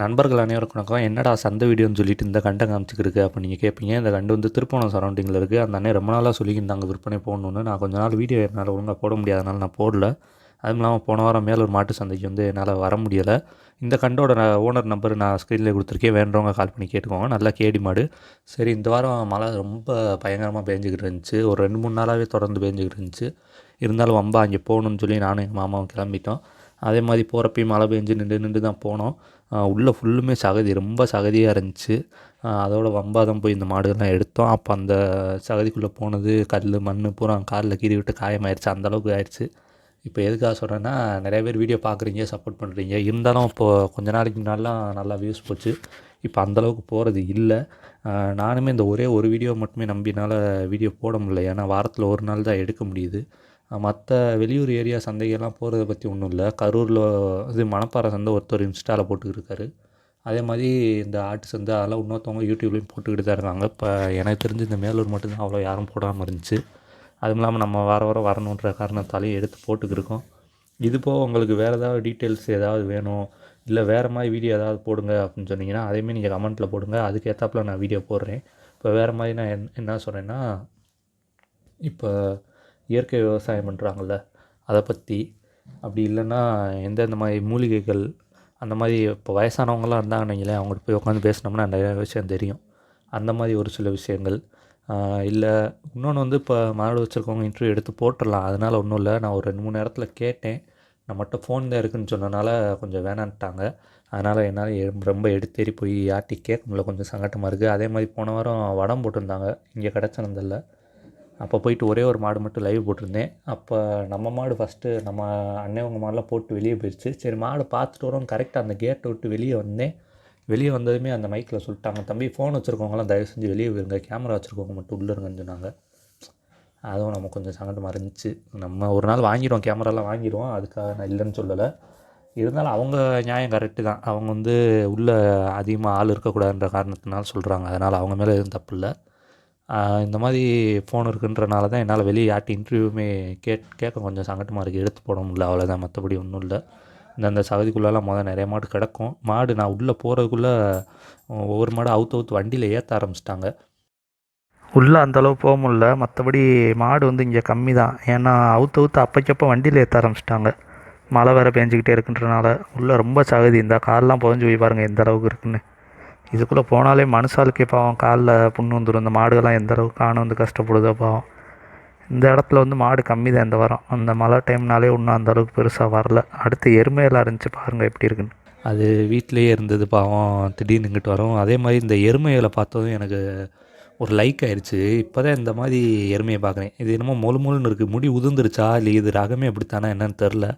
நண்பர்கள் அனைவருக்கும் வணக்கம். என்னடா சந்த வீடியோன்னு சொல்லிட்டு இந்த கண்டை காமிச்சிக்கிருக்கு அப்போ நீங்கள் கேட்பீங்க இந்த கண்டு வந்து திருப்பணம் சரௌண்டிங்கில் இருக்குது அந்த அண்ணன் ரொம்ப நாளாக சொல்லியிருந்தாங்க விற்பனை போடணுன்னு நான் கொஞ்ச நாள் வீடியோ என்னால் ஒழுங்காக போட முடியாதனால நான் போடல. அதுவும் இல்லாமல் போன வாரம் மேலூர் மாட்டு சந்தைக்கு வந்து என்னால் வர முடியலை. இந்த கண்டோட ஓனர் நம்பர் நான் ஸ்க்ரீனில் கொடுத்துருக்கேன். வேண்டவங்க கால் பண்ணி கேட்டுக்கோங்க. நல்லா கேடி மாடு. சரி இந்த வாரம் மழை ரொம்ப பயங்கரமாக பேஞ்சிக்கிட்டு இருந்துச்சு. ஒரு ரெண்டு மூணு நாளாகவே தொடர்ந்து பேஞ்சிக்கிட்டு இருந்துச்சு. இருந்தாலும் வம்பா அங்கே போகணுன்னு சொல்லி நானும் எங்கள் மாமாவும் கிளம்பிட்டோம். அதே மாதிரி போகிறப்பையும் மழை பெஞ்சு நின்று நின்று தான் போனோம். உள்ளே ஃபுல்லுமே சகதி ரொம்ப சகதியாக இருந்துச்சு. அதோட வம்பாதம் போய் இந்த மாடுகள்லாம் எடுத்தோம். அப்போ அந்த சகதிக்குள்ளே போனது கல் மண் பூரா காலில் கீறி விட்டு காயமாயிருச்சு. அந்தளவுக்கு ஆயிடுச்சு இப்போ எதுக்காக சொல்கிறேன்னா நிறைய பேர் வீடியோ பார்க்குறீங்க சப்போர்ட் பண்ணுறீங்க இருந்தாலும் இப்போது கொஞ்ச நாளைக்கு முன்னாடிலாம் நல்லா வியூஸ் போச்சு. இப்போ அந்தளவுக்கு போகிறது இல்லை. நானுமே இந்த ஒரே ஒரு வீடியோ மட்டுமே நம்பினால் வீடியோ போட முடியல. ஏன்னா வாரத்தில் ஒரு நாள் தான் எடுக்க முடியுது. மற்ற வெளியூர் ஏரியா சந்தைகள்லாம் போகிறத பற்றி ஒன்றும் இல்லை. கரூரில் இது மணப்பாறை சந்தை ஒருத்தர் இன்ஸ்டாவில் போட்டுக்கிட்டு அதே மாதிரி இந்த ஆட்டு சந்தை அதெல்லாம் இன்னொருத்தவங்க யூடியூப்லேயும் போட்டுக்கிட்டு தான் இருக்காங்க. இப்போ எனக்கு தெரிஞ்சு இந்த மேலூர் மட்டும்தான் அவ்வளோ யாரும் போடாமல் இருந்துச்சு. அதுவும் இல்லாமல் நம்ம வார வாரம் வரணுன்ற காரணத்தாலையும் எடுத்து போட்டுக்கிருக்கோம் இது போக உங்களுக்கு வேறு ஏதாவது டீட்டெயில்ஸ் ஏதாவது வேணும்? இல்லை வேறு மாதிரி வீடியோ ஏதாவது போடுங்க அப்படின்னு சொன்னீங்கன்னா அதேமாரி நீங்கள் கமெண்ட்டில் போடுங்க. அதுக்கேற்றாப்புல நான் வீடியோ போடுறேன். இப்போ வேறு மாதிரி நான் என் என்ன சொல்கிறேன்னா இப்போ இயற்கை விவசாயம் பண்ணுறாங்கள்ல அதை பற்றி அப்படி இல்லைன்னா எந்தெந்த மாதிரி மூலிகைகள் அந்த மாதிரி இப்போ வயசானவங்களாம் இருந்தாங்கன்னு வைங்களேன் அவங்கள்ட்ட போய் உட்காந்து பேசினோம்னா நிறைய விஷயம் தெரியும். அந்த மாதிரி ஒரு சில விஷயங்கள். இல்லை இன்னொன்று வந்து இப்போ மாடு வச்சுருக்கவங்க இன்டர்வியூ எடுத்து போட்டுடலாம். அதனால் ஒன்றும் இல்லை. நான் ஒரு ரெண்டு மூணு நேரத்தில் கேட்டேன். நம்மகிட்ட ஃபோன் தான் இருக்குதுன்னு சொன்னனால கொஞ்சம் வேணான்ட்டாங்க. அதனால் என்னால் ரொம்ப எடுத்தேறி போய் யார்ட்டி கேட்க முடியல. கொஞ்சம் சங்கட்டமாக இருக்குது அதே மாதிரி போன வாரம் வடம் போட்டிருந்தாங்க. இங்கே கிடச்சிருந்தில்ல அப்போ போயிட்டு ஒரே ஒரு மாடு மட்டும் லைவ் போட்டிருந்தேன். அப்போ நம்ம மாடு ஃபஸ்ட்டு நம்ம அண்ணவங்க மாடெலாம் போட்டு வெளியே போயிடுச்சு சரி மாடு பார்த்துட்டு வரோம் கரெக்டாக அந்த கேட்டை விட்டு வெளியே வந்தேன். வெளியே வந்ததுமே அந்த மைக்கில் சொல்லிட்டாங்க தம்பி ஃபோன் வச்சுருக்கவங்களாம் தயவு செஞ்சு வெளியே போயிருங்க. கேமரா வச்சுருக்கவங்க மட்டும் உள்ளே இருங்கன்னு சொன்னாங்க. அதுவும் நம்ம கொஞ்சம் சங்கடமாக இருந்துச்சு. நம்ம ஒரு நாள் வாங்கிடுவோம் கேமராலாம் வாங்கிடுவோம். அதுக்காக நான் இல்லைன்னு சொல்லலை. இருந்தாலும் அவங்க நியாயம் கரெக்டு தான். அவங்க வந்து உள்ளே அதிகமாக ஆள் இருக்கக்கூடாதுன்ற காரணத்தினால சொல்கிறாங்க அதனால் அவங்க மேலே எதுவும் தப்பு இல்லை. இந்த மாதிரி ஃபோன் இருக்குன்றனால தான் என்னால் வெளியே யார்ட்டு இன்டர்வியூமே கேட் கேட்க கொஞ்சம் சங்கட்டமாக இருக்குது எடுத்து போட முடியல அவ்வளோதான் மற்றபடி ஒன்றும் இல்லை. இந்த அந்த சகதிக்குள்ளெல்லாம் முதல் நிறைய மாடு கிடக்கும். மாடு நான் உள்ளே போகிறதுக்குள்ளே ஒவ்வொரு மாடு அவுத்து அவுத்து வண்டியில் ஏற்ற ஆரம்பிச்சிட்டாங்க. உள்ளே அந்தளவு போக முடில மற்றபடி மாடு வந்து இங்கே கம்மி தான் ஏன்னா அவுத்து அவுத்து அப்போக்கப்போ வண்டியில் ஏற்ற ஆரம்பிச்சிட்டாங்க. மழை வேறு பேஞ்சிக்கிட்டே இருக்குன்றனால. உள்ளே ரொம்ப சகதி. இந்த கார்லாம் புதஞ்சு போய் பாருங்கள் எந்த அளவுக்கு இருக்குன்னு. இதுக்குள்ளே போனாலே மனுஷாளுக்கே பாவம். காலில் புண்ணு வந்துடும் இந்த மாடுகள்லாம் எந்த அளவுக்கு காண வந்து கஷ்டப்படுதோ பாவம். இந்த இடத்துல வந்து மாடு கம்மி தான் இந்த வாரம். அந்த மழை டைம்னாலே ஒன்றும் அந்த அளவுக்கு பெருசாக வரல. அடுத்து எருமையெல்லாம் இருந்துச்சு பாருங்கள் எப்படி இருக்குன்னு. அது வீட்டிலேயே இருந்தது பாவம். திடீர்னு இங்கிட்டு வரும். அதே மாதிரி இந்த எருமைகளை பார்த்ததும் எனக்கு ஒரு லைக் ஆயிடுச்சு இப்போ தான் இந்த மாதிரி எருமையை பார்க்குறேன். இது என்னமோ மொழு மொழுன்னு இருக்குது முடி உதிர்ந்துருச்சா? இல்லை இது ரகமே அப்படித்தானா? என்னன்னு தெரில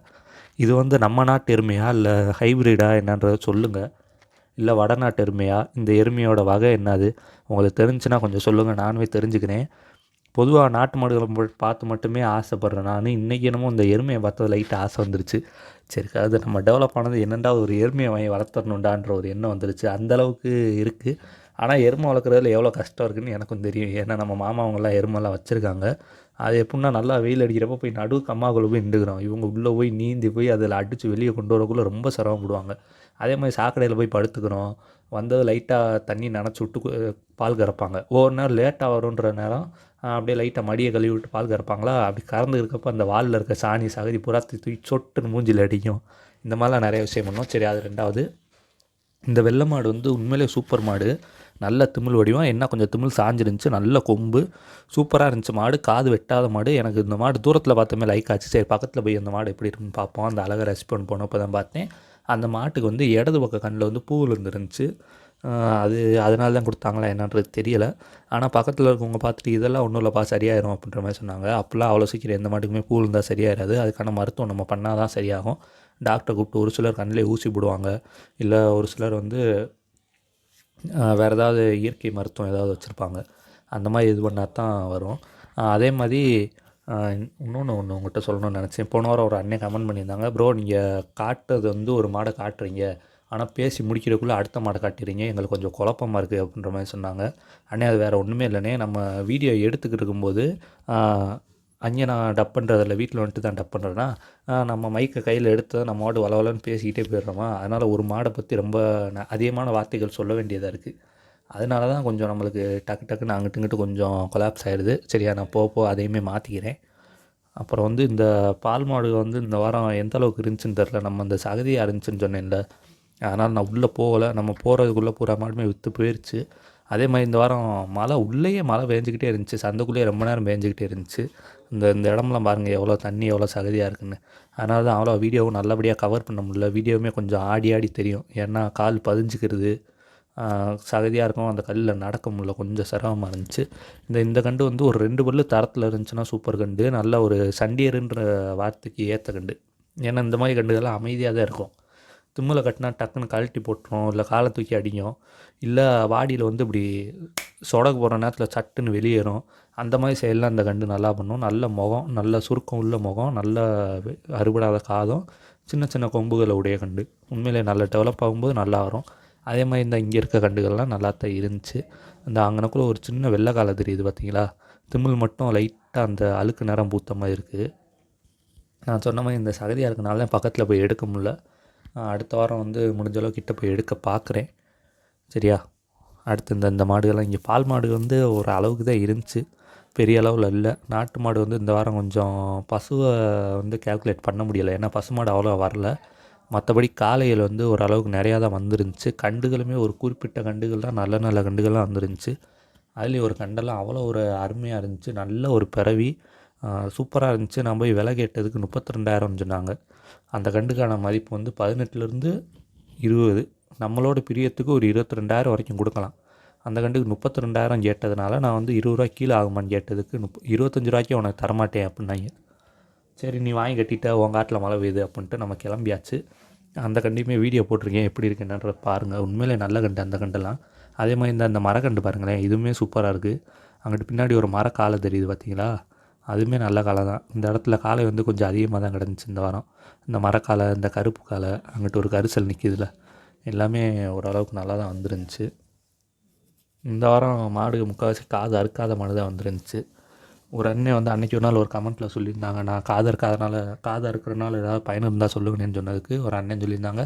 இது வந்து நம்ம நாட்டு எருமையா? இல்லை ஹைப்ரிடா என்னன்றதை சொல்லுங்கள் இல்லை வடநாட்டு எருமையா? இந்த எருமையோட வகை என்னது? உங்களுக்கு தெரிஞ்சுன்னா கொஞ்சம் சொல்லுங்கள் நானுமே தெரிஞ்சுக்கிறேன். பொதுவாக நாட்டு மாடுகளை பார்த்து மட்டுமே ஆசைப்பட்றேன் நான். இன்றைக்கி என்னமோ இந்த எருமையை பார்த்தது லைட்டாக ஆசை வந்துருச்சு. சரி அது நம்ம டெவலப் ஆனது என்னெண்டா ஒரு எருமையை வாங்கி வளர்த்தரணுண்டான்ற ஒரு எண்ணம் வந்துருச்சு. அந்தளவுக்கு இருக்குது ஆனால் எருமை வளர்க்குறதுல எவ்வளோ கஷ்டம் இருக்குதுன்னு எனக்கும் தெரியும். ஏன்னா நம்ம மாமா அவங்களாம் எருமெல்லாம் வச்சுருக்காங்க. அது எப்படின்னா நல்லா வெயில் அடிக்கிறப்ப போய் நடுவு கம்மாக்குள்ளே போய் நின்றுக்கிறோம். இவங்க உள்ளே போய் நீந்தி போய் அதில் அடித்து வெளியே கொண்டு வரக்குள்ளே ரொம்ப சிரமப்படுவாங்க. அதே மாதிரி சாக்கடையில் போய் படுத்துக்கிறோம். வந்தது லைட்டாக தண்ணி நினச்சி விட்டு பால் கறப்பாங்க. ஒவ்வொரு நேரம் லேட்டாக வருன்ற நேரம் அப்படியே லைட்டாக மடியை கழுவி விட்டு பால் கறப்பாங்களா? அப்படி கறந்து இருக்கப்போ அந்த வாலில் இருக்க சாணி சகதி புறா தூக்கி சொட்டுன்னு மூஞ்சில் அடிக்கும். இந்த மாதிரிலாம் நிறைய விஷயம் பண்ணோம். சரி அது ரெண்டாவது. இந்த வெள்ளை மாடு வந்து உண்மையிலே சூப்பர் மாடு. நல்ல திமிழ் வடிவம். என்ன கொஞ்சம் திமிழ் சாஞ்சிருந்துச்சு. நல்ல கொம்பு. சூப்பராக இருந்துச்சு மாடு. காது வெட்டாத மாடு. எனக்கு இந்த மாடு தூரத்தில் பார்த்தோமே லைக் ஆச்சு. சரி பக்கத்தில் போய் அந்த மாடு எப்படி இருக்குன்னு பார்ப்போம். அந்த அழகை ரெஸ்பாண்ட் போனப்போ தான் பார்த்தேன். அந்த மாட்டுக்கு வந்து இடது பக்க கண்ணில் வந்து பூ விழுந்துருந்துச்சு அது அதனால தான் கொடுத்தாங்களா என்னன்றது தெரியலை. ஆனால் பக்கத்தில் இருக்கவங்க பார்த்துட்டு இதெல்லாம் ஒன்றும் இல்லைப்பா சரியாயிரும் அப்படின்ற மாதிரி சொன்னாங்க. அப்போல்லாம் அவ்வளோ சீக்கிரம் எந்த மாட்டுக்குமே பூ இருந்தால் சரியாயிராது. அதுக்கான மருத்துவம் நம்ம பண்ணால் தான் சரியாகும். டாக்டரை கூப்பிட்டு ஒரு சிலர் கண்ணிலே ஊசி போடுவாங்க. இல்லை ஒரு சிலர் வந்து வேறு ஏதாவது இயற்கை மருத்துவம் ஏதாவது வச்சுருப்பாங்க. அந்த மாதிரி இது பண்ணால் தான் வரும் அதே மாதிரி இன்னொன்று ஒன்று உங்கள்கிட்ட சொல்லணும்னு நினச்சேன். போன வாரம் ஒரு அண்ணன் கமெண்ட் பண்ணியிருந்தாங்க. ப்ரோ நீங்கள் காட்டுறது வந்து ஒரு மாடை காட்டுறீங்க. ஆனால் பேசி முடிக்கிறதுக்குள்ளே அடுத்த மாடை காட்டுறீங்க. எங்களுக்கு கொஞ்சம் குழப்பமாக இருக்குது அப்படின்ற மாதிரி சொன்னாங்க. அண்ணே அது வேறு ஒன்றுமே இல்லைனே நம்ம வீடியோ எடுத்துக்கிட்டு இருக்கும்போது அங்கே நான் டப் பண்ணுறதில்ல வீட்டில் வந்துட்டு தான் டப் பண்ணுறேன்னா நம்ம மைக்கை கையில் எடுத்து நம்ம மாடு வளவலன்னு பேசிக்கிட்டே போயிடுறோமா? அதனால் ஒரு மாடை பற்றி ரொம்ப ந அதிகமான வார்த்தைகள் சொல்ல வேண்டியதாக இருக்குது அதனால தான் கொஞ்சம் நம்மளுக்கு டக்கு டக்குன்னு அங்கிட்டு இங்கிட்டு கொஞ்சம் கொலாப்ஸ் ஆகிடுது சரியா நான் போக போக அதையுமே மாற்றிக்கிறேன் அப்புறம் வந்து இந்த பால் மாடு வந்து இந்த வாரம் எந்த அளவுக்கு இருந்துச்சுன்னு தெரில நம்ம இந்த சகதியாக இருந்துச்சுன்னு சொன்னேன்ல. அதனால் நான் உள்ளே போகலை. நம்ம போகிறதுக்குள்ளே பூரா மாடுமே விற்று போயிடுச்சு அதே மாதிரி இந்த வாரம் மழை உள்ளேயே மழை வேஞ்சிக்கிட்டே இருந்துச்சு. சந்தைக்குள்ளேயே ரொம்ப நேரம் வேஞ்சிக்கிட்டே இருந்துச்சு. இந்த இந்த இடம்லாம் பாருங்கள் எவ்வளோ தண்ணி எவ்வளோ சகதியாக இருக்குன்னு. அதனால தான் அவ்வளோ வீடியோவும் நல்லபடியாக கவர் பண்ண முடியல. வீடியோவுமே கொஞ்சம் ஆடி ஆடி தெரியும். ஏன்னா கால் பதிஞ்சுக்கிறது. சகதியாக இருக்கும் அந்த கல்லில் நடக்க முடியல. கொஞ்சம் சிரமமாக இருந்துச்சு. இந்த இந்த கண்டு வந்து ஒரு ரெண்டு பல்லு தரத்தில் இருந்துச்சுன்னா சூப்பர் கண்டு. நல்ல ஒரு சண்டியருன்ற வார்த்தைக்கு ஏற்ற கண்டு. ஏன்னா இந்த மாதிரி கண்டுகள்லாம் அமைதியாக தான் இருக்கும். தும்மில் கட்டினா டக்குன்னு கழட்டி போட்டுரும் இல்லை காலை தூக்கி அடிக்கும். இல்லை வாடியில் வந்து இப்படி சொடக்கு போகிற நேரத்தில் சட்டுன்னு வெளியேறும். அந்த மாதிரி செயல்லாம் அந்த கண்டு நல்லா பண்ணும். நல்ல முகம் நல்ல சுருக்கம் உள்ள முகம் நல்ல அறுபடாத காதம் சின்ன சின்ன கொம்புகளை உடைய கண்டு. உண்மையிலே நல்ல டெவலப் ஆகும்போது நல்லா வரும். அதே மாதிரி இந்த இங்கே இருக்க கண்டுகள்லாம் நல்லா தான் இருந்துச்சு. அந்த அங்கனக்குள்ளே ஒரு சின்ன வெள்ளை காலை தெரியுது பார்த்தீங்களா திமிழ் மட்டும் லைட்டாக அந்த அழுக்கு நிறம் பூத்த மாதிரி இருக்குது நான் சொன்ன மாதிரி இந்த சகதியாக இருக்கனால பக்கத்தில் போய் எடுக்க முடில அடுத்த வாரம் வந்து முடிஞ்ச கிட்ட போய் எடுக்க பார்க்குறேன் சரியா? அடுத்து இந்த இந்த மாடுகள்லாம் இங்கே பால் மாடு வந்து ஒரு அளவுக்கு தான் இருந்துச்சு. பெரிய அளவில் இல்லை. நாட்டு மாடு வந்து இந்த வாரம் கொஞ்சம் பசுவை வந்து கேல்குலேட் பண்ண முடியலை. ஏன்னா பசு மாடு அவ்வளோ வரல. மற்றபடி காளைகள் வந்து ஓரளவுக்கு நிறையா தான் வந்துருந்துச்சு. கண்டுகளுமே ஒரு குறிப்பிட்ட கண்டுகள் தான் நல்ல நல்ல கண்டுகள்லாம் வந்துருந்துச்சு. அதுலேயும் ஒரு கண்டெல்லாம் அவ்வளோ ஒரு அருமையாக இருந்துச்சு. நல்ல ஒரு பிறவி சூப்பராக இருந்துச்சு. நான் போய் விலை கேட்டதுக்கு முப்பத்தி ரெண்டாயிரம் சொன்னாங்க. அந்த கண்டுக்கான மதிப்பு வந்து பதினெட்டுலேருந்து இருபது. நம்மளோட பிரியத்துக்கு ஒரு இருபத்தி ரெண்டாயிரம் வரைக்கும் கொடுக்கலாம். அந்த கண்டுக்கு முப்பத்தி ரெண்டாயிரம் கேட்டதுனால நான் வந்து இருபது ரூபா கீழே ஆகுமான்னு கேட்டதுக்கு முப் இருபத்தஞ்சி ரூபாய்க்கு உனக்கு தரமாட்டேன் அப்படின்னாங்க. சரி நீ வாங்கி கட்டிட்ட உன் காட்டில் மழை பெய்யுது அப்படின்ட்டு நம்ம கிளம்பியாச்சு. அந்த கண்டையுமே வீடியோ போட்டிருக்கேன். எப்படி இருக்குன்றத பாருங்கள் உண்மையிலே நல்ல கண்டு அந்த கண்டெல்லாம். அதே மாதிரி இந்த அந்த மரக்கண்டு பாருங்களேன். இதுவுமே சூப்பராக இருக்குது அங்கிட்டு பின்னாடி ஒரு மர காலை தெரியுது பார்த்தீங்களா அதுவுமே நல்ல காலை தான். இந்த இடத்துல காலை வந்து கொஞ்சம் அதிகமாக தான் கிடந்துச்சு இந்த வாரம். இந்த மரக்காலை இந்த கருப்பு காலை அங்கிட்டு ஒரு கரிசல் நிற்கிதுல எல்லாமே ஓரளவுக்கு நல்லா தான் வந்துருந்துச்சு. இந்த வாரம் மாடு முக்கால்வாசி காது அறுக்காத மாடு தான் வந்துருந்துச்சு. ஒரு அண்ணன் வந்து அன்றைக்கி ஒரு நாள் ஒரு கமெண்ட்டில் சொல்லியிருந்தாங்க. நான் காது இருக்காதனால காதை இருக்கிறனால ஏதாவது பயணம் இருந்தால் சொல்லுங்கன்னு சொன்னதுக்கு ஒரு அண்ணன் சொல்லியிருந்தாங்க.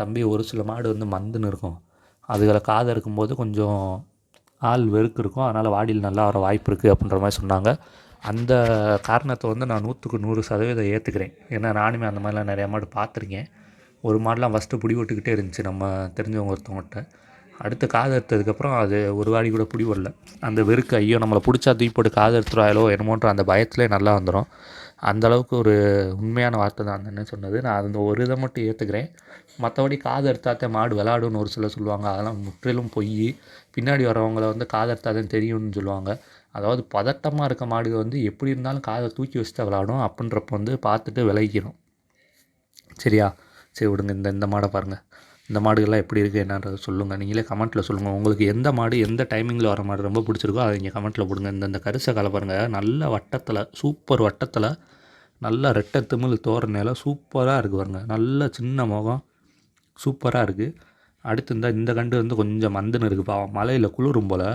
தம்பி ஒரு சில மாடு வந்து மந்துன்னு இருக்கும். அதுகளை காதை இருக்கும்போது கொஞ்சம் ஆள் வெறுக்கு இருக்கும். அதனால் வாடியில் நல்லா வர வாய்ப்பு இருக்குது அப்படின்ற மாதிரி சொன்னாங்க. அந்த காரணத்தை வந்து நான் நூற்றுக்கு நூறு சதவீதம் ஏற்றுக்கிறேன் ஏன்னா நானுமே அந்த மாதிரிலாம் நிறையா மாடு பார்த்துருக்கேன். ஒரு மாடெலாம் ஃபஸ்ட்டு பிடி விட்டுக்கிட்டே இருந்துச்சு. நம்ம தெரிஞ்சவங்க ஒருத்தவங்கள்ட்ட அடுத்து காது அறுத்ததுக்கப்புறம் அது ஒரு வாடி கூட பிடி வரல. அந்த வெறுக்கு ஐயோ நம்மளை பிடிச்சா தூக்கி போட்டு காது அறுத்துருவாயோ என்னமோன்ற அந்த பயத்துலேயே நல்லா வந்துடும் அந்தளவுக்கு ஒரு உண்மையான வார்த்தை தான் அந்த என்ன சொன்னது. நான் அந்த ஒரு இதை மட்டும் ஏற்றுக்கிறேன் மற்றபடி காது அறுத்தாத்தே மாடு விளாடுன்னு ஒரு சிலர் சொல்லுவாங்க. அதெல்லாம் முற்றிலும் பொய். பின்னாடி வரவங்கள வந்து காது அறுத்தாதான் தெரியும்னு சொல்லுவாங்க. அதாவது பதட்டமாக இருக்க மாடுகள் வந்து எப்படி இருந்தாலும் காதை தூக்கி வச்சுட்டு விளாடும் அப்படின்றப்ப வந்து பார்த்துட்டு விளைவிக்கணும் சரியா? சரி விடுங்க. இந்த இந்த மாடை பாருங்கள் இந்த மாடுகள்லாம் எப்படி இருக்குது என்னன்றதை சொல்லுங்கள் நீங்களே கமெண்ட்டில் சொல்லுங்கள் உங்களுக்கு எந்த மாடு எந்த டைமிங்கில் வர மாடு ரொம்ப பிடிச்சிருக்கோ அதை நீங்கள் கமெண்ட்டில் போடுங்க. இந்த இந்த கரிசை கலை பாருங்கள் நல்ல வட்டத்தில் சூப்பர் வட்டத்தில் நல்லா ரெட்டை திமிழ் தோரணையில் சூப்பராக இருக்குது பாருங்கள் நல்ல சின்ன முகம் சூப்பராக இருக்குது அடுத்து இந்த இந்த கண்டு வந்து கொஞ்சம் மந்துன்னு இருக்குது பாவம் மலையில் குளிரும் போல்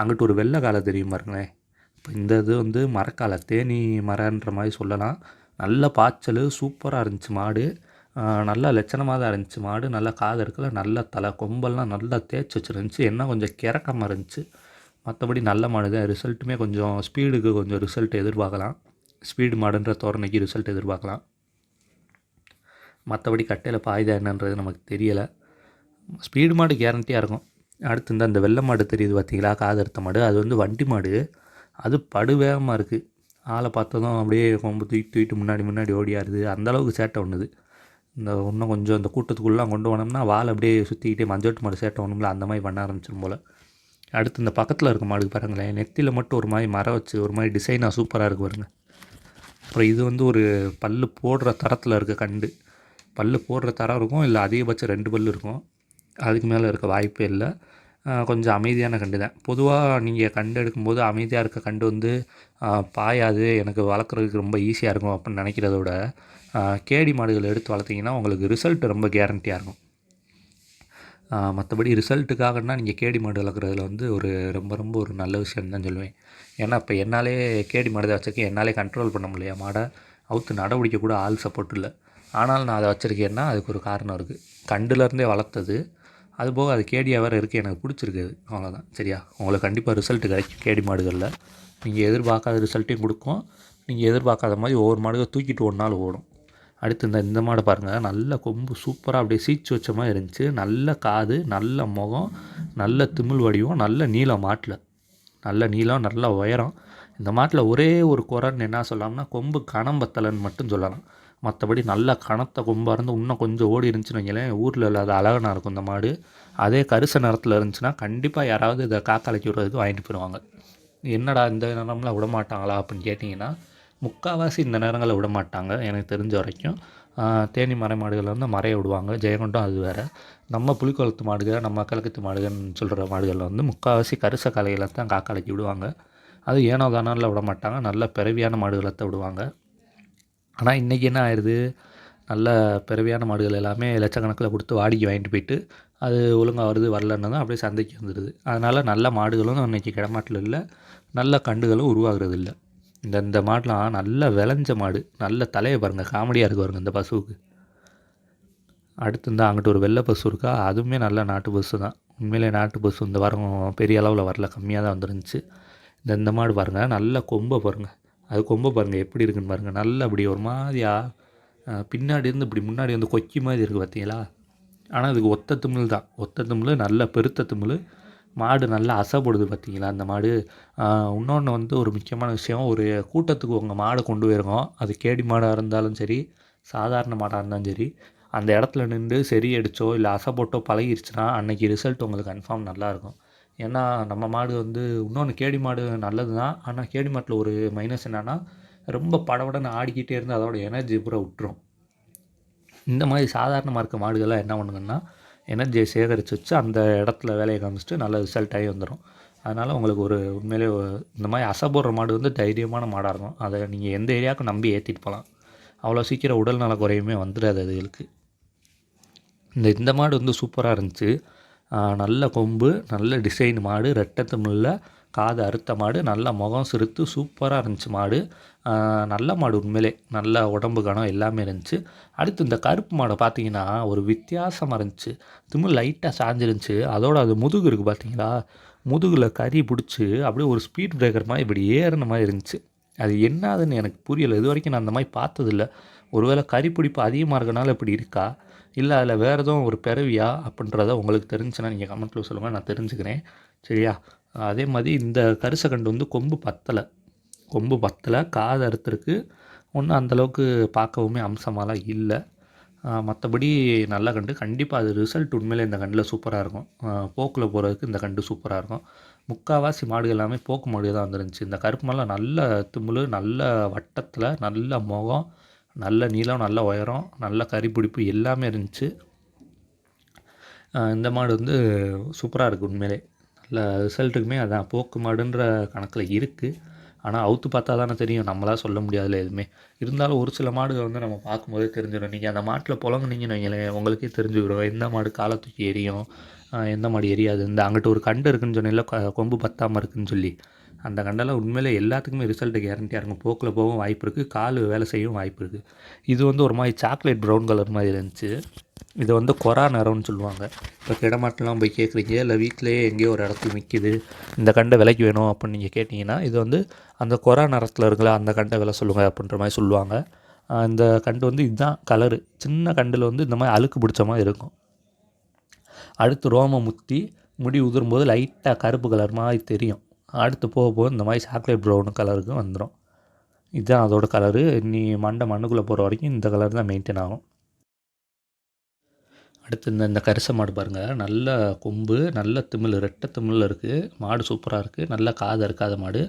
அங்கிட்டு ஒரு வெள்ளை காலை தெரியும் பாருங்களேன். இப்போ இந்த இது வந்து மரக்காலை தேனி மரன்ற மாதிரி சொல்லலாம். நல்ல பாய்ச்சல் சூப்பராக இருந்துச்சு மாடு. நல்லா லட்சணமாக தான் இருந்துச்சு. மாடு நல்லா காது இருக்கல நல்ல தலை கொம்பெல்லாம் நல்லா தேய்ச்சி வச்சுருந்துச்சி. என்ன கொஞ்சம் கிறக்கமாக இருந்துச்சு. மற்றபடி நல்ல மாடு தான். ரிசல்ட்டுமே கொஞ்சம் ஸ்பீடுக்கு கொஞ்சம் ரிசல்ட் எதிர்பார்க்கலாம். ஸ்பீடு மாடுன்ற தோரணைக்கு ரிசல்ட் எதிர்பார்க்கலாம். மற்றபடி கட்டையில் பாய்தா என்னன்றது நமக்கு தெரியலை. ஸ்பீடு மாடு கேரண்டியாக இருக்கும். அடுத்து இந்த அந்த வெள்ளை மாடு தெரியுது பார்த்தீங்களா காதறுத்த மாடு. அது வந்து வண்டி மாடு. அது படு வேகமாக இருக்குது ஆளை பார்த்ததும் அப்படியே கொம்பு தூக்கி தூக்கிட்டு முன்னாடி முன்னாடி ஓடியாருது அந்தளவுக்கு சேட்டை ஒன்றுது இந்த இன்னும் கொஞ்சம் இந்த கூட்டத்துக்குள்ளே கொண்டு போனோம்னா வால் அப்படியே சுற்றிக்கிட்டே மஞ்சோட்டு மாடு சேட்டை ஒன்றும்ல அந்த மாதிரி பண்ண ஆரம்பிச்சிடும் போல். அடுத்து இந்த பக்கத்தில் இருக்க மாடு பாருங்களேன் நெத்தியில் மட்டும் ஒரு மாதிரி மரம் வச்சு ஒரு மாதிரி டிசைனாக சூப்பராக இருக்குது பாருங்க. அப்புறம் இது வந்து ஒரு பல் போடுற தரத்தில் இருக்க கண்டு. பல் போடுற தரம் இருக்கும் இல்லை அதிகபட்சம் ரெண்டு பல் இருக்கும். அதுக்கு மேலே இருக்க வாய்ப்பே இல்லை. கொஞ்சம் அமைதியான கண்டு தான். பொதுவாக நீங்கள் கண்டு எடுக்கும்போது அமைதியாக இருக்க கண்டு வந்து பாயாது எனக்கு வளர்க்குறதுக்கு ரொம்ப ஈஸியாக இருக்கும் அப்படின்னு நினைக்கிறத விட. கேடி மாடுகள் எடுத்து வளர்த்திங்கன்னா உங்களுக்கு ரிசல்ட் ரொம்ப கேரண்டியாக இருக்கும். மற்றபடி ரிசல்ட்டுக்காகனா நீங்கள் கேடி மாடு வளர்க்குறதுல வந்து ஒரு ரொம்ப ரொம்ப ஒரு நல்ல விஷயம் தான் சொல்லுவேன். ஏன்னா இப்போ என்னாலே கேடி மாடு தான் வச்சுருக்கேன் என்னாலே கண்ட்ரோல் பண்ண முடியல. மாடை அவுத்து நடவடிக்கை கூட ஆள் சப்போர்ட் இல்லை. ஆனாலும் நான் அதை வச்சுருக்கேன்னா அதுக்கு ஒரு காரணம் இருக்குது கண்டுலேருந்தே வளர்த்தது. அதுபோக அது கேடியாக வேறு இருக்குது எனக்கு பிடிச்சிருக்கு அவ்வளோதான் சரியா? உங்களுக்கு கண்டிப்பாக ரிசல்ட் கிடைக்கும் கேடி மாடுகளில். நீங்கள் எதிர்பார்க்காத ரிசல்ட்டையும் கொடுக்கும். நீங்கள் எதிர்பார்க்காத மாதிரி ஒவ்வொரு மாடுகள் தூக்கிட்டு ஒரு நாள் ஓடும். அடுத்து இந்த இந்த மாடை பாருங்கள் நல்ல கொம்பு சூப்பராக அப்படியே சீச்சு வச்ச மாதிரி இருந்துச்சு. நல்ல காது நல்ல முகம் நல்ல திமிழ் வடிவம் நல்ல நீளம் மாட்டில். நல்ல நீளம் நல்ல உயரம். இந்த மாட்டில் ஒரே ஒரு குறைன்னு என்ன சொல்லலாம்னா கொம்பு கணம் பத்தலைன்னு மட்டும் சொல்லலாம். மற்றபடி நல்ல கணத்தை கொம்பாக இருந்து இன்னும் கொஞ்சம் ஓடி இருந்துச்சுன்னு வைங்களேன் ஊரில் இல்லாத அழகனாக இருக்கும் இந்த மாடு. அதே கருச நிறத்தில் இருந்துச்சுன்னா கண்டிப்பாக யாராவது இதை காக்காலைக்கு விடுறதுக்கு வாங்கிட்டு போயிடுவாங்க என்னடா இந்த நேரம்லாம் விட மாட்டாங்களா அப்படின்னு கேட்டிங்கன்னா முக்கால்வாசி இந்த நேரங்களில் விட மாட்டாங்க எனக்கு தெரிஞ்ச வரைக்கும். தேனி மறை மாடுகளை வந்து மறைய விடுவாங்க. ஜெயங்கொண்டம் அது வேறு. நம்ம புலிக்குளத்து மாடுகள் நம்ம கலக்கத்து மாடுகள்னு சொல்கிற மாடுகளில் வந்து முக்கால்வாசி கரிச கலைகளை தான் காக்காலைக்கு விடுவாங்க. அது ஏனோ தானால விட மாட்டாங்க. நல்ல பிறவியான மாடுகளை தான் விடுவாங்க. ஆனால் இன்றைக்கி என்ன ஆயிடுது நல்ல பிறவியான மாடுகள் எல்லாமே லட்சக்கணக்கில் கொடுத்து வாடிக்கை வாங்கிட்டு போயிட்டு அது ஒழுங்காக வருது வரலன்னு தான் அப்படியே சந்தைக்கு வந்துடுது. அதனால் நல்ல மாடுகளும் இன்றைக்கி கிடமாட்டில் இல்லை. நல்ல கண்டுகளும் உருவாகிறது இல்லை இந்த இந்த மாடெலாம் நல்ல விளைஞ்ச மாடு. நல்ல தலையை பாருங்கள் காமெடியாக இருக்கு பாருங்கள் இந்த பசுவுக்கு. அடுத்து இருந்தால் அங்கிட்டு ஒரு வெள்ளை பசு இருக்கா அதுவுமே நல்ல நாட்டு பசு தான். உண்மையிலே நாட்டு பசு இந்த வாரம் பெரிய அளவில் வரல கம்மியாக தான் வந்துருந்துச்சு. இந்த இந்த மாடு பாருங்கள் நல்ல கொம்பை பாருங்கள் அது கொம்பை பாருங்கள் எப்படி இருக்குன்னு பாருங்கள் நல்லா அப்படி ஒரு மாதிரியாக பின்னாடி இருந்து இப்படி முன்னாடி வந்து கொக்கி மாதிரி இருக்குது பார்த்தீங்களா ஆனால் அதுக்கு ஒத்த தும்மில் தான். ஒத்த தும்மில் நல்ல பெருத்த தும்மில் மாடு நல்லா அசைப்படுது பார்த்தீங்களா? அந்த மாடு இன்னொன்று வந்து ஒரு முக்கியமான விஷயம் ஒரு கூட்டத்துக்கு உங்கள் மாடை கொண்டு போயிருக்கோம் அது கேடி மாடாக இருந்தாலும் சரி சாதாரண மாடாக இருந்தாலும் சரி அந்த இடத்துல நின்று சரி அடித்தோ இல்லை அசை போட்டோ பழகிருச்சுன்னா அன்றைக்கி ரிசல்ட் உங்களுக்கு கன்ஃபார்ம் நல்லாயிருக்கும் ஏன்னா நம்ம மாடு வந்து இன்னொன்று கேடி மாடு நல்லது தான் ஆனால் கேடி மாட்டில் ஒரு மைனஸ் என்னென்னா ரொம்ப படபடன்னு ஆடிக்கிட்டே இருந்து அதோட எனர்ஜி பூரா விட்டுரும். இந்த மாதிரி சாதாரணமாக இருக்க மாடுகள்லாம் என்ன பண்ணுங்கன்னா எனர்ஜியை சேகரித்து வச்சு அந்த இடத்துல வேலையை காமிச்சிட்டு நல்ல ரிசல்ட் ஆகி வந்துடும் அதனால் உங்களுக்கு ஒரு உண்மையிலே இந்த மாதிரி அசை போடுற மாடு வந்து தைரியமான மாடாக இருக்கும் அதை நீங்கள் எந்த ஏரியாவுக்கும் நம்பி ஏற்றிட்டு போகலாம். அவ்வளோ சீக்கிரம் உடல் நல குறையுமே வந்துடாது அதுகளுக்கு. இந்த இந்த மாடு வந்து சூப்பராக இருந்துச்சு. நல்ல கொம்பு நல்ல டிசைன் மாடு ரெட்டை தமிழில் காது அறுத்த மாடு நல்ல முகம் சிரித்து சூப்பராக இருந்துச்சு மாடு. நல்ல மாடு உண்மையிலே. நல்ல உடம்பு கணம் எல்லாமே இருந்துச்சு. அடுத்து இந்த கருப்பு மாடை பார்த்தீங்கன்னா ஒரு வித்தியாசமாக இருந்துச்சு. திமிழ் லைட்டாக சாஞ்சிருந்துச்சு. அதோட அது முதுகு இருக்குது பார்த்தீங்களா? முதுகில் கறி பிடிச்சி அப்படியே ஒரு ஸ்பீட் பிரேக்கர் மாதிரி இப்படி ஏறின மாதிரி இருந்துச்சு. அது என்னதுன்னு எனக்கு புரியலை. இது வரைக்கும் நான் அந்த மாதிரி பார்த்ததில்ல. ஒருவேளை கறி பிடிப்பு அதிகமாக இருக்கனால இப்படி இருக்கா? இல்லை அதில் வேறு எதுவும் ஒரு பிறவியா அப்படின்றத உங்களுக்கு தெரிஞ்சுன்னா நீங்கள் கமெண்ட்டில் சொல்லுங்கள் நான் தெரிஞ்சுக்கிறேன். சரியா? அதே மாதிரி இந்த கருசக்கண்டு வந்து கொம்பு பத்தலை. கொம்பு பத்தலை காது அறுத்துருக்கு. ஒன்றும் அந்தளவுக்கு பார்க்கவுமே அம்சமாலாம் இல்லை. மற்றபடி நல்ல கண்டு. கண்டிப்பாக அது ரிசல்ட் உண்மையிலே இந்த கண்டில் சூப்பராக இருக்கும். போக்கில் போகிறதுக்கு இந்த கண்டு சூப்பராக இருக்கும். முக்கால்வாசி மாடு எல்லாமே போக்கு மாடு தான் வந்துருந்துச்சு. இந்த கருப்பு மாடெலாம் நல்ல தும்முள் நல்ல வட்டத்தில் நல்ல முகம் நல்ல நீளம் நல்ல உயரம் நல்ல கறிப்பிடிப்பு எல்லாமே இருந்துச்சு. இந்த மாடு வந்து சூப்பராக இருக்குது உண்மையிலே. ரிசல்ட்டுக்குமே அதான் போக்கு மாடுன்ற கணக்கில் இருக்குது ஆனால் அவுத்து பார்த்தா தானே தெரியும். நம்மளாக சொல்ல முடியாதுல எதுவுமே. இருந்தாலும் ஒரு சில மாடுகள் வந்து நம்ம பார்க்கும்போதே தெரிஞ்சிடும். நீங்கள் அந்த மாட்டில் புழங்குனீங்கன்னு வைங்களேன் உங்களுக்கே தெரிஞ்சுக்கிடும். எந்த மாடு காலை தூக்கி எரியும்? எந்த மாடு எரியாது? இந்த அங்கிட்ட ஒரு கண்டு இருக்குன்னு சொன்னீங்களா கொம்பு பத்தாமல் இருக்குன்னு சொல்லி. அந்த கண்டெல்லாம் உண்மையிலே எல்லாத்துக்குமே ரிசல்ட்டு கேரண்டியாக இருக்கும். போக்கில் போகவும் வாய்ப்பு இருக்குது கால் வேலை செய்யவும் வாய்ப்பு இருக்குது இது வந்து ஒரு மாதிரி சாக்லேட் ப்ரௌன் கலர் மாதிரி இருந்துச்சு. இதை வந்து கொரா நிறம்னு சொல்லுவாங்க. இப்போ கிடமாட்டெலாம் போய் கேட்குறீங்க இல்லை வீட்டிலேயே எங்கேயோ ஒரு இடத்துல நிற்கிது இந்த கண்டை விலைக்கு வேணும் அப்படின்னு நீங்கள் கேட்டிங்கன்னா இது வந்து அந்த கொரா நிறத்தில் இருக்குல்ல அந்த கண்டை விலை சொல்லுங்கள் அப்படின்ற மாதிரி சொல்லுவாங்க. இந்த கண்டு வந்து இதுதான் கலரு. சின்ன கண்டில் வந்து இந்த மாதிரி அழுக்கு பிடிச்ச மாதிரி இருக்கும். அடுத்து ரோம முத்தி முடி உதிரும்போது லைட்டாக கருப்பு கலர் மாதிரி தெரியும். அடுத்து போக போக இந்த மாதிரி சாக்லேட் ப்ரௌன் கலருக்கு வந்துடும் இதுதான் அதோட கலரு. நீ மண்டை மண்ணுக்குள்ளே போகிற வரைக்கும் இந்த கலர் தான் மெயின்டைன் ஆகும். அடுத்து இந்த இந்த கரிச மாடு பாருங்கள் நல்ல கொம்பு நல்ல திமிழ் ரெட்டை திமிழில் இருக்குது மாடு சூப்பராக இருக்குது நல்ல காதை இருக்காத மாடு.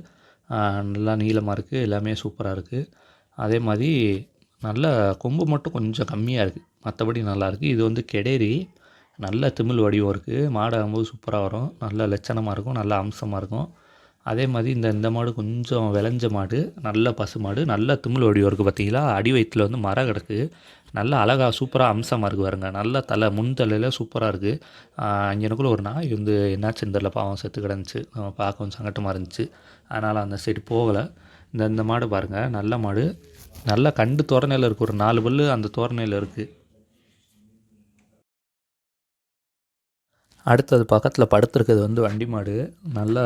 நல்லா நீளமாக இருக்குது எல்லாமே சூப்பராக இருக்குது அதே மாதிரி நல்ல கொம்பு மட்டும் கொஞ்சம் கம்மியாக இருக்குது மற்றபடி நல்லாயிருக்கு இது வந்து கெடேரி. நல்ல திமிழ் வடிவம் இருக்குது மாடு ஆகும்போது சூப்பராக வரும். நல்ல லட்சணமாக இருக்கும். நல்ல அம்சமாக இருக்கும். அதே மாதிரி இந்த இந்த மாடு கொஞ்சம் விளைஞ்ச மாடு நல்ல பசு மாடு நல்ல தும்மல் வடிவம் இருக்குது பார்த்தீங்களா அடி வயிற்றில் வந்து மரம் கிடக்கு. நல்ல அழகாக சூப்பராக அம்சமாக இருக்குது பாருங்க. நல்ல தலை முன் தலையில் சூப்பராக இருக்குது எனக்குள்ளே ஒரு நாய் வந்து என்னாச்சுன்னு தெரில பாவம் செத்து கிடந்துச்சு. நம்ம பார்க்கவும் சங்கட்டமாக இருந்துச்சு. அதனால் அந்த சைடு போகலை. இந்த இந்த மாடு பாருங்கள் நல்ல மாடு. நல்ல கண்டு தோரணையில் இருக்குது ஒரு நாலு பல்லு அந்த தோரணையில் இருக்குது அடுத்தது பக்கத்தில் படுத்துருக்கிறது வந்து வண்டி மாடு. நல்ல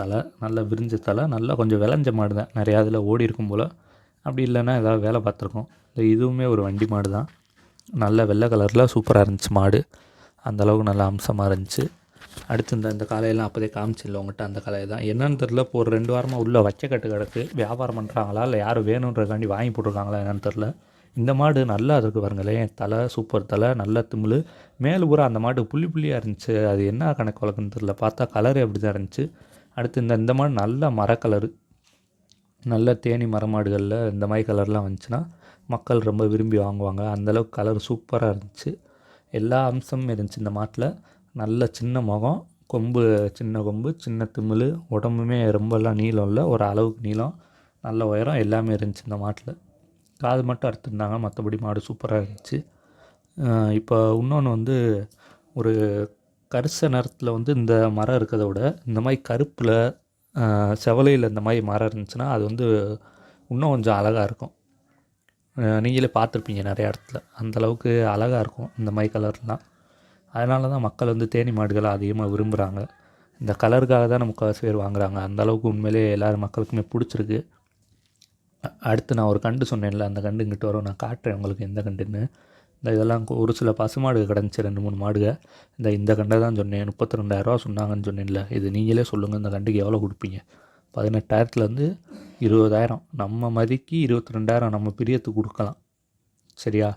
தலை நல்ல விரிஞ்ச தலை நல்லா கொஞ்சம் விளைஞ்ச மாடு தான். நிறையா இதில் ஓடி இருக்கும் போல். அப்படி இல்லைன்னா ஏதாவது வேலை பார்த்துருக்கோம். இந்த இதுவுமே ஒரு வண்டி மாடு தான். நல்ல வெள்ளை கலரில் சூப்பராக இருந்துச்சு மாடு. அந்தளவுக்கு நல்ல அம்சமாக இருந்துச்சு. அடுத்து இந்த இந்த காலையெல்லாம் அப்போதே காமிச்சில்ல உங்கள்கிட்ட அந்த காலையை தான். என்னன்னு தெரில இப்போ ஒரு ரெண்டு வாரமாக உள்ளே வச்சக்கட்டு கிடக்கு. வியாபாரம் பண்ணுறாங்களா இல்லை யாரும் வேணுன்றக்காண்டி வாங்கி போட்டிருக்காங்களா என்னன்னு தெரில இந்த மாடு நல்லா இருக்குது பாருங்களேன். தலை சூப்பர் தலை நல்ல திமிழ். மேல் பூரா அந்த மாடு புள்ளி புள்ளியாக இருந்துச்சு. அது என்ன கணக்கு வழக்குன்னு தெரில பார்த்தா கலரே அப்படி தான் இருந்துச்சு. அடுத்து இந்த இந்த மாடு நல்ல மரக்கலரு நல்ல தேனி மரமாடுகளில் இந்த மாதிரி கலர்லாம் வந்துச்சுன்னா மக்கள் ரொம்ப விரும்பி வாங்குவாங்க. அந்தளவுக்கு கலர் சூப்பராக இருந்துச்சு. எல்லா அம்சமும் இருந்துச்சு இந்த மாட்டில். நல்ல சின்ன முகம் கொம்பு சின்ன கொம்பு சின்ன திமிழ் உடம்புமே ரொம்பலாம் நீளம் இல்லை. ஒரு அளவுக்கு நீளம் நல்ல உயரம் எல்லாமே இருந்துச்சு இந்த மாட்டில். காது மட்டும் அறுத்துருந்தாங்க. மற்றபடி மாடு சூப்பராக இருந்துச்சு. இப்போ இன்னொன்று வந்து ஒரு கருச நிறத்தில் வந்து இந்த மரம் இருக்கிறத விட இந்த மாதிரி கருப்பில் செவலையில் இந்த மாதிரி மரம் இருந்துச்சுன்னா அது வந்து இன்னும் கொஞ்சம் அழகாக இருக்கும். நீங்களே பார்த்துருப்பீங்க நிறையா இடத்துல. அந்தளவுக்கு அழகாக இருக்கும் இந்த மாதிரி கலர்லாம் அதனால தான் மக்கள் வந்து தேனி மாடுகளை அதிகமாக விரும்புகிறாங்க இந்த கலருக்காக தான் முக்கால்வாசி பேர் வாங்குகிறாங்க அந்தளவுக்கு உண்மையிலே எல்லோரும் மக்களுக்குமே பிடிச்சிருக்கு. அடுத்து நான் ஒரு கண்டு சொன்னேன்ல அந்த கண்டு இங்கிட்டு வரும் நான் காட்டுறேன் உங்களுக்கு எந்த கண்டுன்னு. இந்த இதெல்லாம் ஒரு சில பசுமாடு கிடந்துச்சு ரெண்டு மூணு மாடுக. இந்த இந்த கண்டை தான் சொன்னேன் முப்பத்தி ரெண்டாயிரரூவா சொன்னாங்கன்னு சொன்னேன்ல. இது நீங்களே சொல்லுங்கள் இந்த கண்டுக்கு எவ்வளோ கொடுப்பீங்க? பதினெட்டாயிரத்துலேருந்து இருபதாயிரம். நம்ம மதிக்கு இருபத்தி ரெண்டாயிரம் நம்ம பிரியத்துக்கு கொடுக்கலாம். சரியா?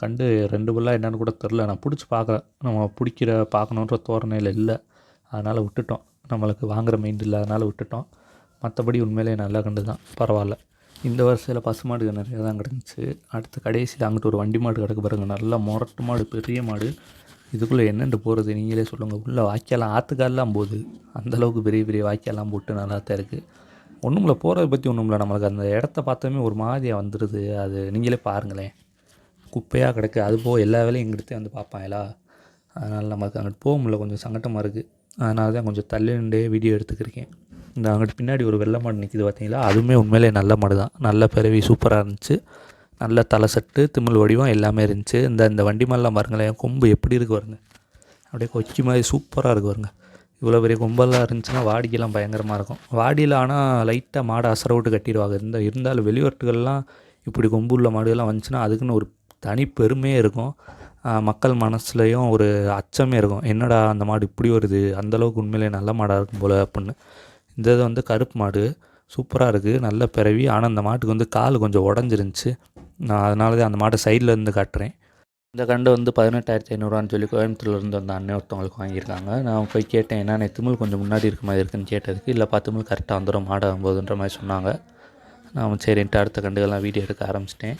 கண்டு ரெண்டு பல்லாக என்னென்னு கூட தெரில நான் பிடிச்சி பார்க்குறேன் நம்ம பிடிக்கிற பார்க்கணுன்ற தோரணையில் இல்லை. அதனால் விட்டுட்டோம். நம்மளுக்கு வாங்குகிற மைண்ட் இல்லாதனால விட்டுட்டோம். மற்றபடி உண்மையிலே நல்ல கண்டு தான் பரவாயில்ல. இந்த வருஷத்தில் பசு மாடுகள் நிறையா தான் கிடந்துச்சு. அடுத்து கடைசியில் அங்கிட்டு ஒரு வண்டி மாடு கிடக்கு பாருங்க. நல்லா முரட்டு மாடு பெரிய மாடு. இதுக்குள்ளே என்னென்று போகிறது நீங்களே சொல்லுங்கள் உள்ளே வாய்க்காலாம் ஆற்றுக்கால்லாம் போகுது. அந்தளவுக்கு பெரிய பெரிய வாய்க்காலாம் போட்டு நல்லா தான் இருக்குது ஒன்றுமில்ல போகிறத பற்றி ஒன்றுமில்ல நம்மளுக்கு அந்த இடத்த பார்த்தோமே ஒரு மாதிரியாக வந்துடுது அது நீங்களே பாருங்களேன். குப்பையாக கிடக்கு. அது போக எல்லா வேலையும் எங்கிட்டே வந்து பார்ப்பாங்களா அதனால் நமக்கு அங்கிட்டு போக முடியல. கொஞ்சம் சங்கட்டமாக இருக்குது அதனால தான் கொஞ்சம் தள்ளி நின்றே வீடியோ எடுத்துக்கிருக்கேன். இந்த அங்கிட்டு பின்னாடி ஒரு வெள்ளை மாடு நிற்கிது பார்த்தீங்களா? அதுவுமே உண்மையிலே நல்ல மாடு தான் நல்ல பிறவி சூப்பராக இருந்துச்சு. நல்ல தலை சட்டு திமிழ் வடிவம் எல்லாமே இருந்துச்சு. இந்த இந்த வண்டி மாதிரிலாம் பாருங்களேன் கொம்பு எப்படி இருக்கு பாருங்க. அப்படியே கொச்சி மாதிரி சூப்பராக இருக்கு பாருங்க. இவ்வளோ பெரிய கொம்பெல்லாம் இருந்துச்சுன்னா வாடிக்கெல்லாம் பயங்கரமாக இருக்கும். வாடியில் ஆனால் லைட்டாக மாடை அசர விட்டு கட்டிடுவாங்க. இந்த இருந்தாலும் வெளியூட்டுகள்லாம் இப்படி கொம்பு உள்ள மாடுகள்லாம் வந்துச்சுன்னா அதுக்குன்னு ஒரு தனி பெருமையே இருக்கும். மக்கள் மனசுலையும் ஒரு அச்சமே இருக்கும். என்னடா அந்த மாடு இப்படி வருது? அந்தளவுக்கு உண்மையிலே நல்ல மாடாக இருக்கும் போல் அப்படின்னு இந்த இது வந்து கருப்பு மாடு. சூப்பராக இருக்குது நல்ல பிறவி. ஆனால் அந்த மாட்டுக்கு வந்து கால் கொஞ்சம் உடஞ்சிருந்துச்சி. நான் அதனால தான் அந்த மாட்டை சைடில் இருந்து காட்டுறேன். இந்த கண்டு வந்து பதினெட்டாயிரத்தி ஐநூறுவான்னு சொல்லி கோயம்புத்தூர்லேருந்து அந்த அண்ணன் ஒருத்தவங்களுக்கு வாங்கியிருக்காங்க. நான் போய் கேட்டேன் என்ன திமிழ் கொஞ்சம் முன்னாடி இருக்க மாதிரி இருக்குன்னு கேட்டதுக்கு இல்லைப்பா திமிழ் கரெக்டாக வந்துடும் மாடாகும்போதுன்ற மாதிரி சொன்னாங்க. நான் சரின்ட்டு அடுத்த கண்டுகள்லாம் வீடியோ எடுக்க ஆரம்பிச்சிட்டேன்.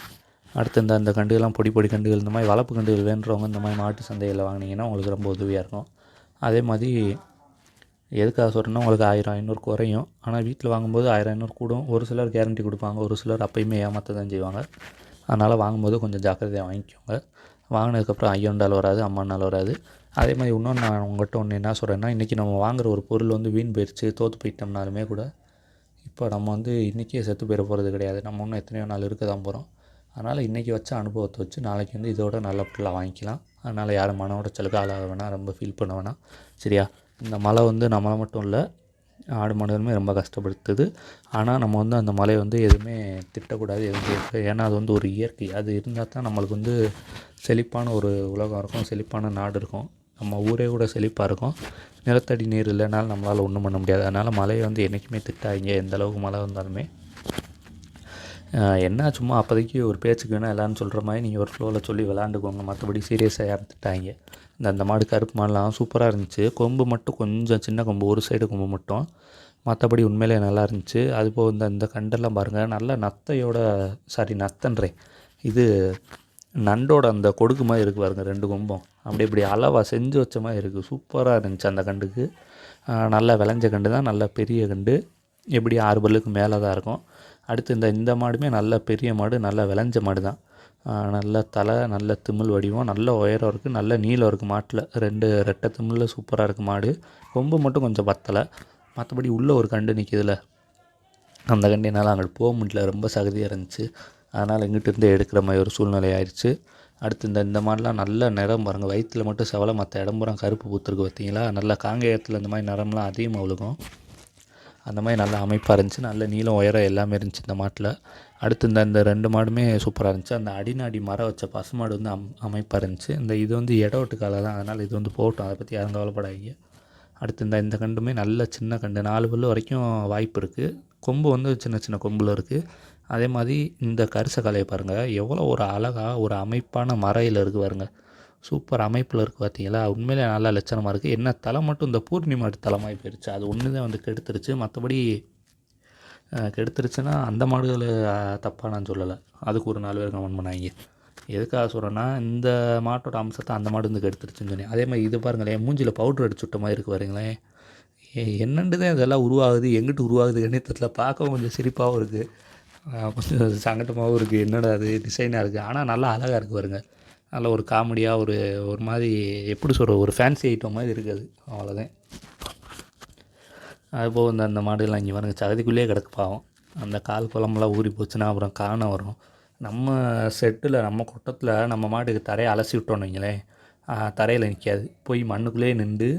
அடுத்து இந்த அந்த கண்டுகள்லாம் பொடி பொடி கண்டுகள் இந்த மாதிரி வளர்ப்பு கண்டுகள் வேண்டுறவங்க இந்த மாதிரி மாட்டு சந்தையில் வாங்கினீங்கன்னா உங்களுக்கு ரொம்ப உதவியாக இருக்கும். அதே மாதிரி எதுக்காக சொல்கிறேன்னா உங்களுக்கு ஆயிரம் ஐநூறு குறையும். ஆனால் வீட்டில் வாங்கும்போது ஆயிரம் ஐநூறு கூடும். ஒரு சிலர் கேரண்டி கொடுப்பாங்க. ஒரு சிலர் அப்பயுமே ஏமாற்ற தான் செய்வாங்க. அதனால் வாங்கும்போது கொஞ்சம் ஜாக்கிரதையாக வாங்கிக்கோங்க. வாங்கினதுக்கப்புறம் ஐயோண்டால் வராது அம்மானால் வராது. அதே மாதிரி இன்னொன்று நான் உங்கள்கிட்ட ஒன்று என்ன சொல்கிறேன்னா இன்றைக்கி நம்ம வாங்குகிற ஒரு பொருள் வந்து வீண் போயிடுச்சு தோற்று போயிட்டோம்னாலுமே கூட இப்போ நம்ம வந்து இன்றைக்கே செத்து போயிட போகிறது கிடையாது. நம்ம இன்னும் எத்தனையோ நாள் இருக்க தான் போகிறோம் அதனால் இன்றைக்கி வச்ச அனுபவத்தை வச்சு நாளைக்கு வந்து இதோட நல்ல பொருளாக வாங்கிக்கலாம். அதனால் யாரும் மன உடச்சலுக்கு ஆளாக வேணாம். ரொம்ப ஃபீல் பண்ண வேணாம். சரியா? இந்த மழை வந்து நம்மளை மட்டும் இல்லை ஆடு மாடுகளுமே ரொம்ப கஷ்டப்படுத்துது. ஆனால் நம்ம வந்து அந்த மலையை வந்து எதுவுமே திட்டக்கூடாது எதுவும் செய்யக்கூடாது. ஏன்னா அது வந்து ஒரு இயற்கை. அது இருந்தால் தான் நம்மளுக்கு வந்து செழிப்பான ஒரு உலகம் இருக்கும் செழிப்பான நாடு இருக்கும். நம்ம ஊரே கூட செழிப்பாக இருக்கும். நிலத்தடி நீர் இல்லைனாலும் நம்மளால் ஒன்றும் பண்ண முடியாது. அதனால் மழையை வந்து என்றைக்குமே திட்டாதீங்க. எந்த அளவுக்கு மழை வந்தாலுமே. என்ன சும்மா அப்போதைக்கு ஒரு பேச்சுக்கு வேணால் எல்லாரும் சொல்கிற மாதிரி நீங்கள் ஒரு ஃப்ளோவில் சொல்லி விளாண்டுக்கோங்க. மற்றபடி சீரியஸாக இறந்துட்டாங்க இந்த அந்த மாடு கருப்பு மாடுலாம் சூப்பராக இருந்துச்சு. கொம்பு மட்டும் கொஞ்சம் சின்ன கொம்பு ஒரு சைடு கொம்பு மட்டும். மற்றபடி உண்மையிலே நல்லா இருந்துச்சு. அதுபோக இந்த இந்த கண்டெல்லாம் பாருங்கள் நல்ல நத்தையோட சாரி நத்தன்றேன். இது நண்டோட அந்த கொடுக்கு மாதிரி இருக்குது பாருங்கள் ரெண்டு கொம்பும். அப்படி இப்படி அளவாக செஞ்சு வச்ச மாதிரி இருக்குது சூப்பராக இருந்துச்சு அந்த கண்டுக்கு. நல்லா விளைஞ்ச கண்டு தான் நல்ல பெரிய கண்டு. எப்படி ஆறு பல்லுக்கு மேலே தான் இருக்கும். அடுத்து இந்த இந்த மாடுமே நல்ல பெரிய மாடு நல்ல விளைஞ்ச மாடு தான் நல்ல தலை நல்ல திமிழ் வடிவம் நல்ல உயரம் இருக்குது நல்ல நீளம் இருக்குது மாட்டில். ரெண்டு ரெட்டை திமிழில் சூப்பராக இருக்குது மாடு. கொம்பு மட்டும் கொஞ்சம் பத்தலை. மற்றபடி உள்ளே ஒரு கண்டு நிற்கிதுல அந்த கண்டு என்னால் அங்கிட்டு போக முடியல. ரொம்ப சகதியாக இருந்துச்சு. அதனால் இங்கிட்டு இருந்து எடுக்கிற மாதிரி ஒரு சூழ்நிலை ஆயிடுச்சு. அடுத்து இந்த இந்த மாதிரிலாம் நல்ல நிறம் பாருங்கள் வயிற்றில் மட்டும் செவலை மற்ற இடம்புறம் கருப்பு பூத்துருக்கு பார்த்தீங்களா நல்லா காங்கேயத்தில் இந்த மாதிரி நிறம்லாம் அதிகமாக விழுகும். அந்த மாதிரி நல்ல அமைப்பாக இருந்துச்சு. நல்ல நீளம் உயரம் எல்லாமே இருந்துச்சு இந்த மாட்டில். அடுத்து இந்த இந்த ரெண்டு மாடுமே சூப்பராக இருந்துச்சு. அந்த அடிநாடி மரம் வச்ச பசுமாடு வந்து அம் அமைப்பாக இருந்துச்சு. இந்த இது வந்து இட விட்டு தான். அதனால் இது வந்து போட்டோம் அதை பற்றி யாரும் கவலைப்படாதீங்க. அடுத்து இந்த இந்த கண்டுமே நல்ல சின்ன கண்டு நாலு பல்லு வரைக்கும் வாய்ப்பு இருக்குது கொம்பு வந்து சின்ன சின்ன கொம்பில் இருக்குது அதே மாதிரி இந்த கரிச கலையை பாருங்கள் எவ்வளோ ஒரு அழகாக ஒரு அமைப்பான மறையில் இருக்குது பாருங்கள் சூப்பர் அமைப்பில் இருக்குது பார்த்தீங்களா உண்மையிலே நல்லா லட்சணமாக இருக்குது என்ன தலை மட்டும் இந்த பூர்ணிமாட்டு தலைமாய் போயிடுச்சு அது ஒன்று தான் வந்து கெடுத்துருச்சு. மற்றபடி கெடுத்துருச்சுன்னா அந்த மாடுகள் தப்பாக நான் சொல்லலை. அதுக்கு ஒரு நாலு பேர் கமெண்ட் பண்ணாங்க. எதுக்காக சொல்கிறேன்னா இந்த மாட்டோட அம்சத்தை அந்த மாடு வந்து கெடுத்துருச்சுன்னு சொன்னேன். அதே மாதிரி இது பாருங்களேன் மூஞ்சில் பவுட்ரு அடிச்சு விட்ட மாதிரி இருக்குது பாருங்களேன். என்னண்டு தான் இதெல்லாம் உருவாகுது? எங்கிட்டு உருவாகுது? தெரியல பார்க்கவும் கொஞ்சம் சிரிப்பாகவும் இருக்குது கொஞ்சம் சங்கட்டமாகவும் இருக்குது என்னடா அது டிசைனாக இருக்குது ஆனால் நல்லா அழகாக இருக்குது பாருங்கள் நல்ல ஒரு காமெடியாக ஒரு ஒரு மாதிரி எப்படி சொல்கிற ஒரு ஃபேன்சி ஐட்டம் மாதிரி இருக்காது அவ்வளோதான் அதுபோக இந்த அந்த மாடுலாம் இங்கே வரங்க சகதிக்குள்ளேயே கிடக்கு பாவம். அந்த கால் குழம்புலாம் ஊறி போச்சுன்னா அப்புறம் காண வரும். நம்ம செட்டில் நம்ம கொட்டத்தில் நம்ம மாட்டுக்கு தரையை அலசி விட்டோன்னு வைங்களேன் தரையில் நிற்காது போய் மண்ணுக்குள்ளேயே நின்று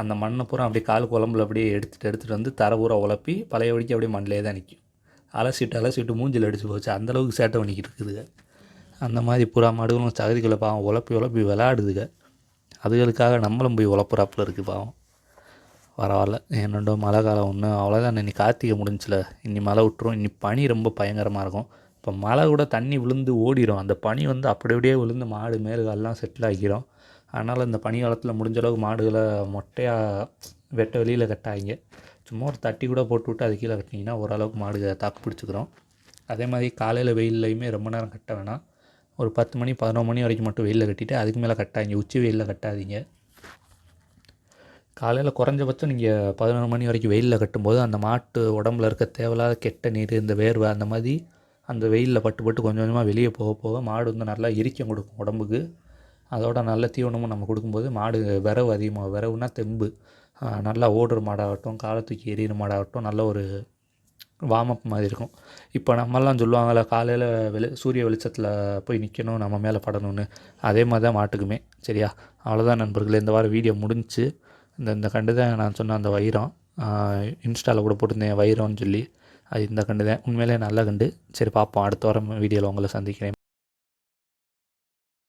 அந்த மண்ணை பூரா அப்படியே கால் குழம்புல அப்படியே எடுத்துகிட்டு எடுத்துகிட்டு வந்து தரை பூரா உழப்பி பழைய வடிக்க அப்படியே மண்ணிலே தான் நிற்கும் அலசிட்டு அலசிட்டு மூஞ்சில் அடிச்சு போச்சு. அந்தளவுக்கு சேட்டை பண்ணிக்கிட்டு இருக்குதுங்க அந்த மாதிரி புறா மாடுகளும் சகதிகளை பாவம் உழப்பி உழப்பி விளாடுதுங்க அதுகளுக்காக நம்மளும் போய் உழப்புறாப்புல இருக்குது பாவம். பரவாயில்ல. என்னோட மழை காலம் ஒன்று அவ்வளோதான் இன்னி கார்த்திகை முடிஞ்சில. இன்னி மழை விட்டுரும். இன்னி பனி ரொம்ப பயங்கரமாக இருக்கும். இப்போ மழை கூட தண்ணி விழுந்து ஓடிடும் அந்த பனி வந்து அப்படி அப்படியே விழுந்து மாடு மேலுகள்லாம் செட்டில் ஆகிரும். அதனால் இந்த பனி காலத்தில் முடிஞ்ச அளவுக்கு மாடுகளை மொட்டையாக வெட்ட வெளியில் கட்டாங்க சும்மா ஒரு தட்டி கூட போட்டு விட்டு அது கீழே கட்டினீங்கன்னா ஓரளவுக்கு மாடுகளை தாக்கு பிடிச்சிக்கிறோம். அதே மாதிரி காலையில் வெயில்லையுமே ரொம்ப நேரம் கட்ட வேணாம். ஒரு பத்து மணி பதினொரு மணி வரைக்கும் மட்டும் வெயிலில் கட்டிட்டு அதுக்கு மேலே கட்டாதீங்க. உச்சி வெயிலில் கட்டாதீங்க. காலையில் குறைஞ்சபட்சம் நீங்கள் பதினொரு மணி வரைக்கும் வெயிலில் கட்டும்போது அந்த மாட்டு உடம்புல இருக்க தேவையில்லாத கெட்ட நீர் இந்த வேர்வை அந்த மாதிரி அந்த வெயிலில் பட்டு பட்டு கொஞ்சம் கொஞ்சமாக வெளியே போக போக மாடு வந்து நல்லா இரிக்கம் கொடுக்கும் உடம்புக்கு. அதோட நல்ல தீவனமும் நம்ம கொடுக்கும்போது மாடு விரவு அதிகமாக விரவுனா தெம்பு. நல்லா ஓடுற மாடாகட்டும் காலை தூக்கி எறிகிற மாடாகட்டும் நல்ல ஒரு வார்ம் மாதிரி இருக்கும். இப்போ நம்மலாம் சொல்லுவாங்கள்ல காலையில் வெளி சூரிய வெளிச்சத்தில் போய் நிற்கணும் நம்ம மேலே படணும்னு. அதே மாதிரி தான் மாட்டுக்குமே சரியா? அவ்வளோதான் நண்பர்களே இந்த வாரம் வீடியோ முடிஞ்சு இந்த இந்த கண்டு தான் நான் சொன்ன அந்த வைரம் இன்ஸ்டாவில் கூட போட்டிருந்தேன் வைரம்னு சொல்லி. அது இந்த கண்டு தான் உண்மையிலே நல்ல கண்டு. சரி பார்ப்போம். அடுத்த வாரம் வீடியோவில் உங்களை சந்திக்கிறேன்.